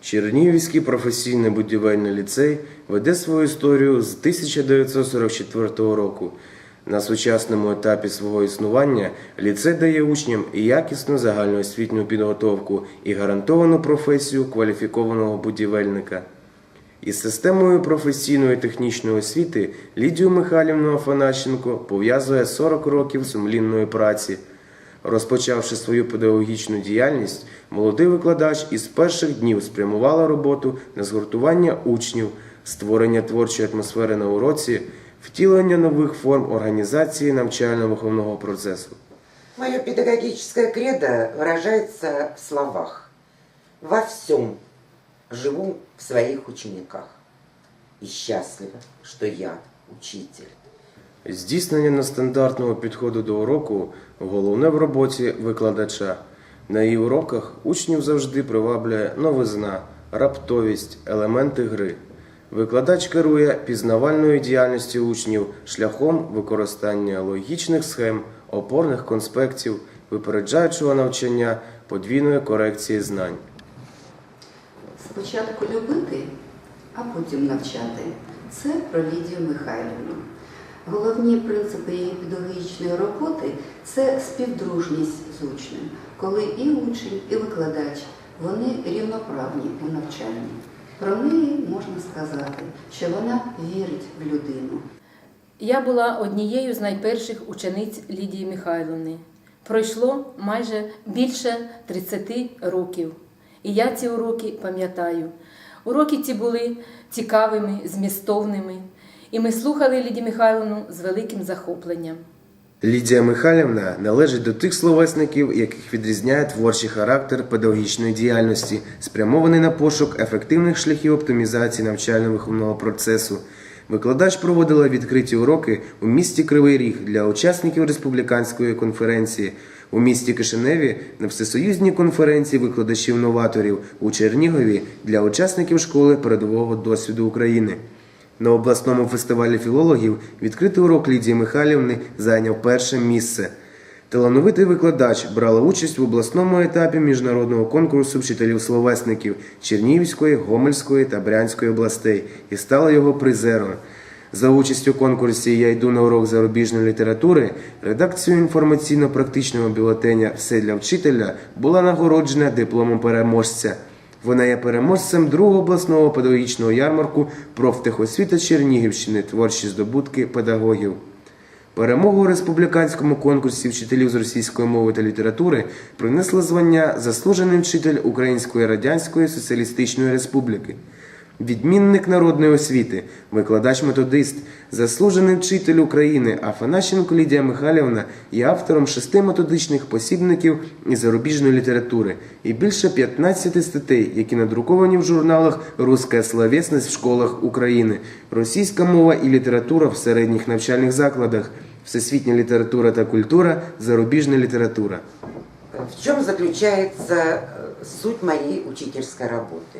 Чернігівський професійний будівельний ліцей веде свою історію з 1944 року. На сучасному етапі свого існування ліцей дає учням і якісну загальноосвітню підготовку і гарантовану професію кваліфікованого будівельника. Із системою професійної технічної освіти Лідію Михайлівну Афанащенко пов'язує 40 років сумлінної праці. Розпочавши свою педагогічну діяльність, молодий викладач із перших днів спрямувала роботу на згуртування учнів, створення творчої атмосфери на уроці, втілення нових форм організації навчально-виховного процесу. Мое педагогическое кредо выражается в словах. Во всем живу в своих учениках. И счастлива, что я учитель. Здійснення нестандартного підходу до уроку головне в роботі викладача. На її уроках учнів завжди приваблює новизна, раптовість, елементи гри. Викладач керує пізнавальною діяльністю учнів шляхом використання логічних схем, опорних конспектів, випереджаючого навчання, подвійної корекції знань. Спочатку любити, а потім навчати. Це про Лідію Михайлівну. Головні принципи її педагогічної роботи це співдружність з учнем, коли і учень, і викладач вони рівноправні у навчанні. Про неї можна сказати, що вона вірить в людину. Я була однією з найперших учениць Лідії Михайловни. Пройшло майже більше 30 років. І я ці уроки пам'ятаю. Уроки ці були цікавими, змістовними, і ми слухали Лідію Михайловну з великим захопленням. Лідія Михайлівна належить до тих словесників, яких відрізняє творчий характер педагогічної діяльності, спрямований на пошук ефективних шляхів оптимізації навчально-виховного процесу. Викладач проводила відкриті уроки у місті Кривий Ріг для учасників республіканської конференції, у місті Кишиневі на всесоюзній конференції викладачів-новаторів у Чернігові для учасників школи передового досвіду України. На обласному фестивалі філологів відкритий урок Лідії Михайлівни зайняв перше місце. Талановитий викладач брала участь в обласному етапі міжнародного конкурсу вчителів-словесників Чернігівської, Гомельської та Брянської областей і стала його призером. За участю конкурсі Я йду на урок зарубіжної літератури редакцією інформаційно-практичного бюлетеня Все для вчителя була нагороджена дипломом переможця. Вона є переможцем другого обласного педагогічного ярмарку профтехосвіта Чернігівщини творчі здобутки педагогів. Перемогу у республіканському конкурсі вчителів з російської мови та літератури принесла звання заслужений вчитель Української Радянської Соціалістичної Республіки. Відмінник народної освіти, викладач-методист, заслужений вчитель України Афанащенко Лідія Михайлівна є автором шести методичних посібників із зарубіжної літератури і більше 15 статей, які надруковані в журналах Руська словесність в школах України, російська мова і література в середніх навчальних закладах, всесвітня література та культура, зарубіжна література. В чем заключается э, суть моей учительской работы?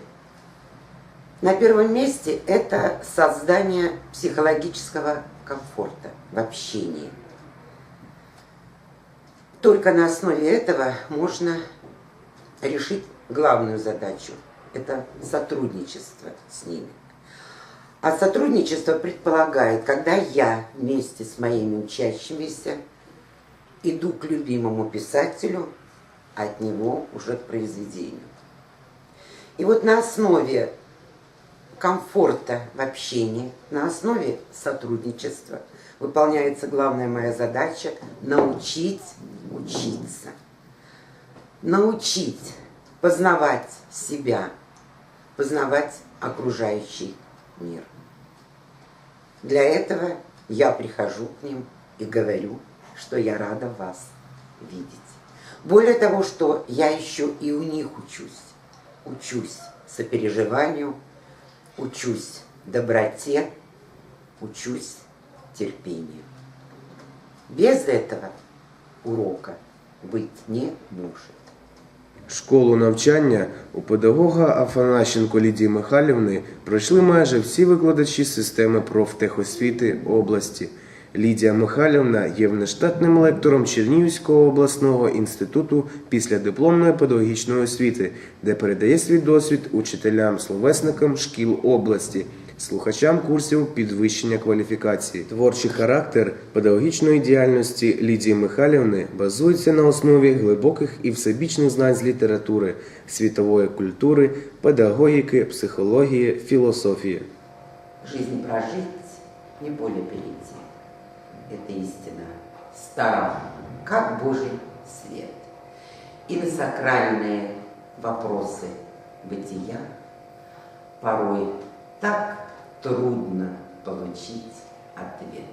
На первом месте это создание психологического комфорта в общении. Только на основе этого можно решить главную задачу – это сотрудничество с ними. А сотрудничество предполагает, когда я вместе с моими учащимися иду к любимому писателю, от него уже к произведению. И вот на основе комфорта в общении, на основе сотрудничества выполняется главная моя задача – научить учиться. Научить познавать себя, познавать окружающий мир. Для этого я прихожу к ним и говорю, что я рада вас видеть. Более того, что я еще и у них учусь. Учусь сопереживанию, учусь доброте, учусь терпению. Без этого урока быть не может. Школу навчання у педагога Афанащенко Лідії Михайлівни пройшли майже всі викладачі системи профтехосвіти області. Лідія Михайлівна є внештатним лектором Чернігівського обласного інституту післядипломної педагогічної освіти, де передає свій досвід учителям словесникам шкіл області. Слухачам курсів підвищення кваліфікації. Творчий характер педагогічної діяльності Лідії Михайлівни базується на основі глибоких і всебічних знань з літератури, світової культури, педагогіки, психології, філософії. Жизнь прожить, не поле перейти. Это истина стара, как Божий свет. И на сакральные вопросы бытия порой так трудно получить ответ.